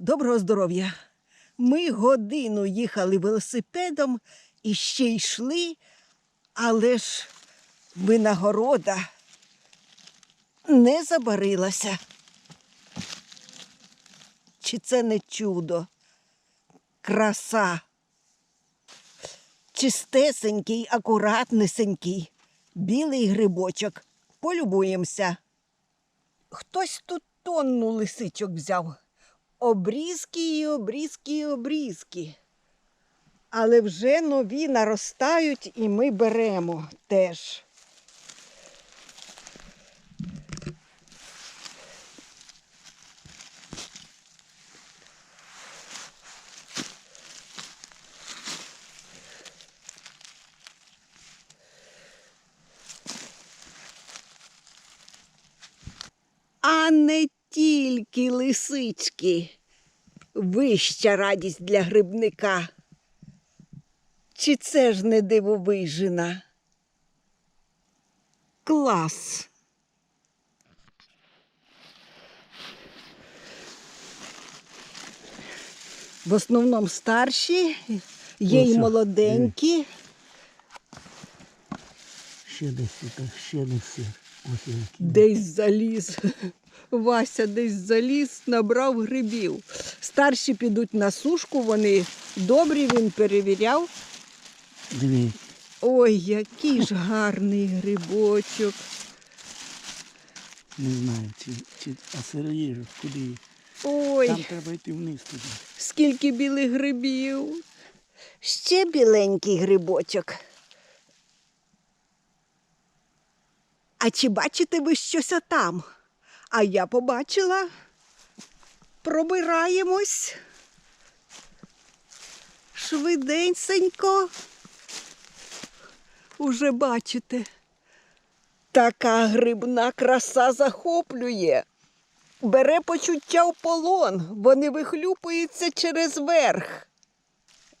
Доброго здоров'я. Ми годину їхали велосипедом і ще йшли, але ж винагорода не забарилася. Чи це не чудо? Краса. Чистесенький, акуратнесенький, білий грибочок. Полюбуємося. Хтось тут тонну лисичок взяв. Обрізки і обрізки і обрізки. Але вже нові наростають і ми беремо теж. А не тільки лисички. Вища радість для грибника. Чи це ж не дивовижина? Клас. В основному старші, є й молоденькі. Ще десь ще які. Десь заліз. Вася десь заліз, набрав грибів. Старші підуть на сушку, вони добрі, він перевіряв. Дивись. Ой, який ж гарний грибочок. Не знаю, чи, чи а сироїжу, куди. Ой, Там треба йти вниз туди. скільки білих грибів. Ще біленький грибочок. А чи бачите ви щось там? А я побачила. Пробираємось. Швиденько. Уже бачите. Така грибна краса захоплює. Бере почуття в полон, вони вихлюпуються через верх.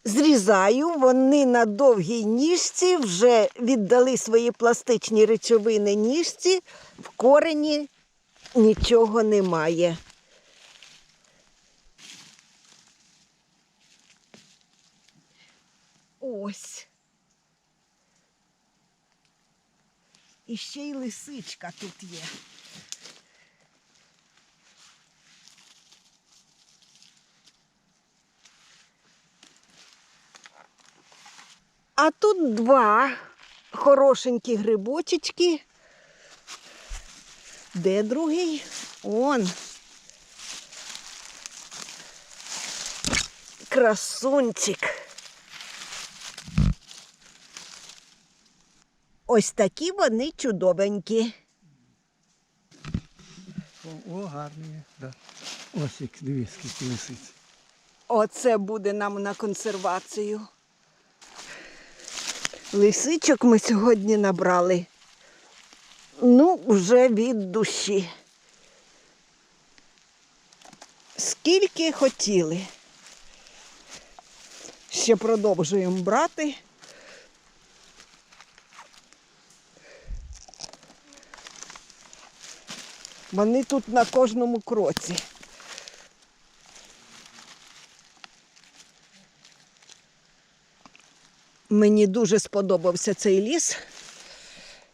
Зрізаю, вони на довгій ніжці вже віддали свої пластичні речовини ніжці, в корені нічого немає. Ось. І ще й лисичка тут є. А тут два хорошенькі грибочечки. Де другий? Он. Красунчик. Ось такі вони чудовенькі. О, о гарні. Да. Ось як дивись, скільки лисиць. Оце буде нам на консервацію. Лисичок ми сьогодні набрали. Ну, вже від душі. Скільки хотіли. Ще продовжуємо брати. Вони тут на кожному кроці. Мені дуже сподобався цей ліс.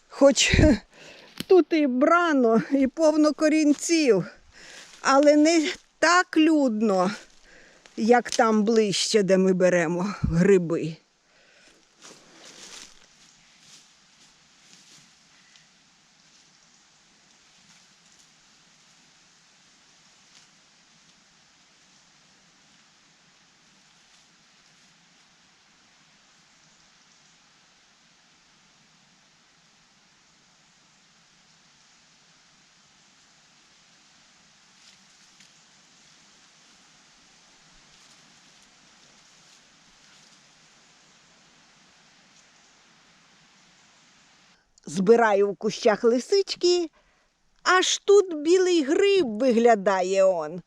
Хоч тут і брано, і повно корінців, але не так людно, як там ближче, де ми беремо гриби. Збираю в кущах лисички, аж тут білий гриб виглядає он.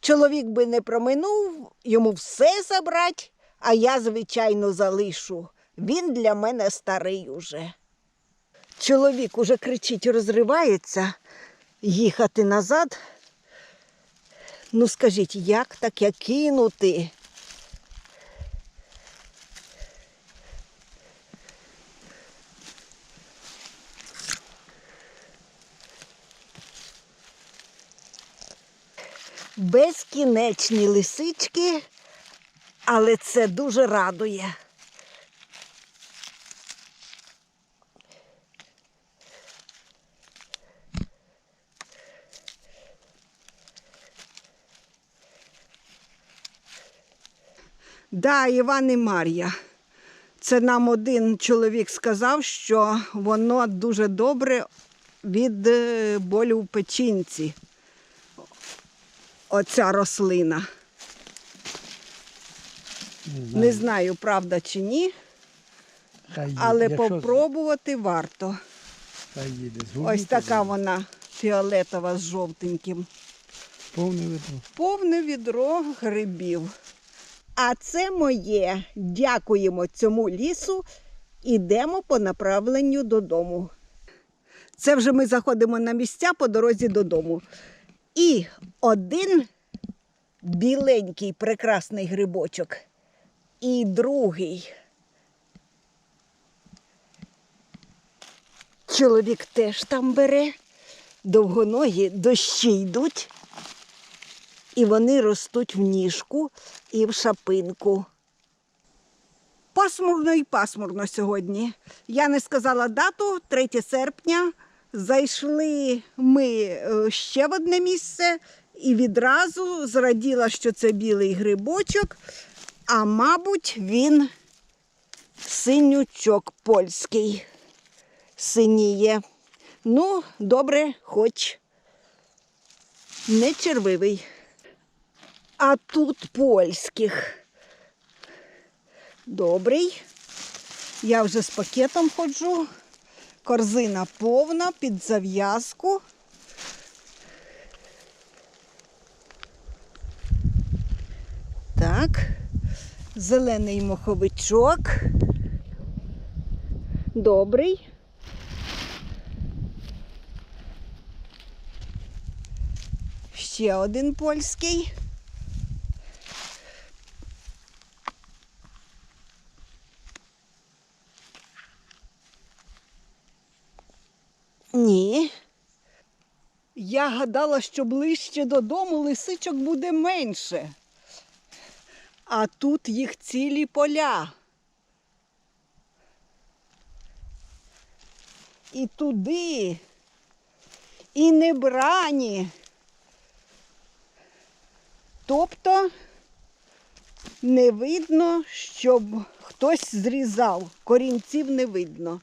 Чоловік би не проминув, йому все забрать, а я, звичайно, залишу. Він для мене старий уже. Чоловік уже кричить, розривається їхати назад. Ну скажіть, як таке кинути? Безкінечні лисички, але це дуже радує. Да, Іван і Мар'я. Це нам один чоловік сказав, що воно дуже добре від е, болю в печінці. Оця рослина. Не знаю, правда чи ні, Хай але Якщо попробувати варто. Хай їде. Ось така буде. вона фіолетова з жовтеньким. Повне видно. повне відро грибів. А це моє. Дякуємо цьому лісу. Ідемо по направленню додому. Це вже ми заходимо на місця по дорозі додому. І один біленький прекрасний грибочок. І другий. Чоловік теж там бере. Довгоногі дощі йдуть. І вони ростуть в ніжку і в шапинку. Пасмурно і пасмурно сьогодні. Я не сказала дату, 3 серпня. Зайшли ми е, ще в одне місце і відразу зраділа, що це білий грибочок, а мабуть, він синючок польський. Синіє. Ну, добре, хоч не червивий. А тут польських. Добрий. Я вже з пакетом ходжу. Корзина повна під зав'язку. Так, зелений моховичок. Добрий. Ще один польський. Ні. Я гадала, що ближче додому лисичок буде менше. А тут їх цілі поля. І туди, і небрані. Тобто не видно, щоб хтось зрізав. Корінців не видно.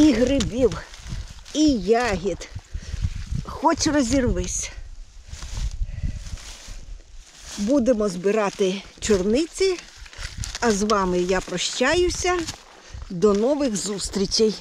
І грибів, і ягід. Хоч розірвись. Будемо збирати чорниці, а з вами я прощаюся. До нових зустрічей.